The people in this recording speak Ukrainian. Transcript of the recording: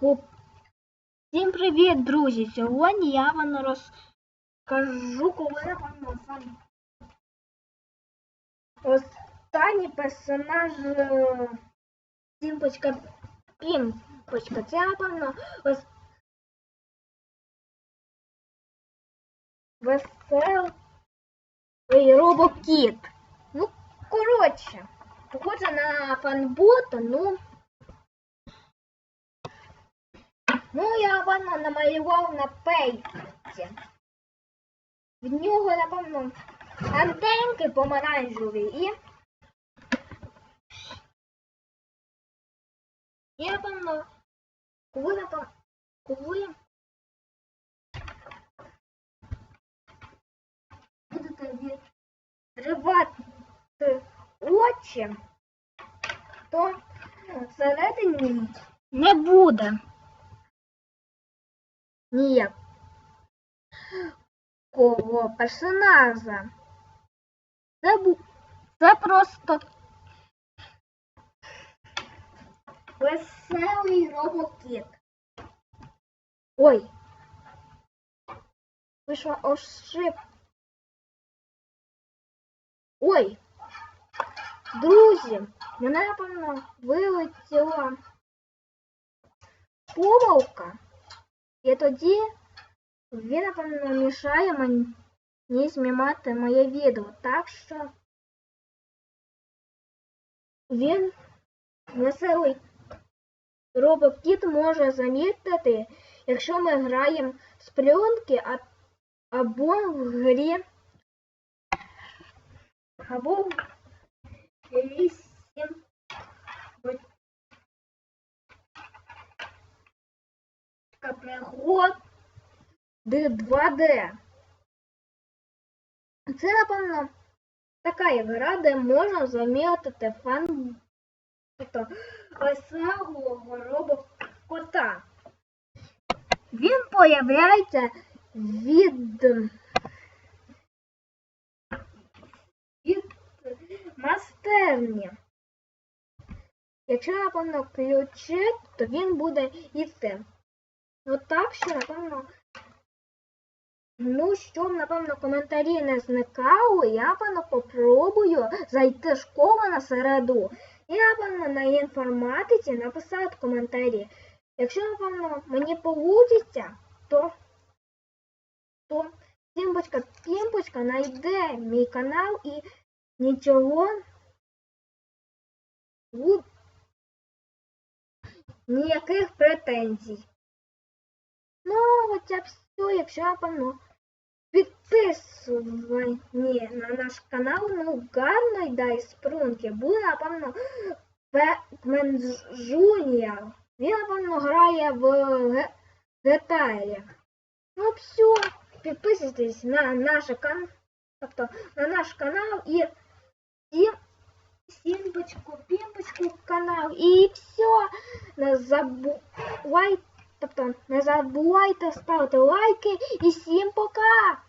Хоп. Всім привіт, друзі! Сьогодні я вам розкажу, коли напевно сам останній персонаж е, Сімпочка Пімпочка. Це напевно ось веселий робокіт. Ну, коротше, похоже на фанбота, ну. Ну, я напевно намалював на пейці. В нього, напевно, антенки помаранчеві і. І, напевно, коли, напевно, коли будете відривати очі, то всередині не буде ніякого персонажа. Це, бу... це просто веселий робокіт. Ой. Вийшла ошибка. Ой. Друзі, мене, напевно, вилетіла помилка. І тоді він, напевно, мішає мені знімати моє відео. Так що він веселий робокіт може замітити, якщо ми граємо з пленки або в грі, або в грі пригод 2D. Це, напевно, така гра, де можна замітити фан тобто, веселого робокота. Він появляється від від мастерні. Якщо, напевно, включити, то він буде йти. Ну так що, напевно, ну, щоб, напевно, коментарі не зникали, я, напевно, попробую зайти в школу на середу. І, напевно, на інформатиці написати коментарі. Якщо, напевно, мені вийде, то, то Сімбочка Пімбочка знайде мій канал і нічого ніяких претензій. Хоча все, якщо напевно, підписувані на наш канал, ну, гарно дай спрунки. Буде, напевно, Пекмен Жуніор. Він, напевно, грає в деталі. Ну, все, підписуйтесь на наш канал, тобто на наш канал і всім сімбочку, пімбочку канал. І все, не забувайте. Тобто не забувайте ставити лайки і всім пока!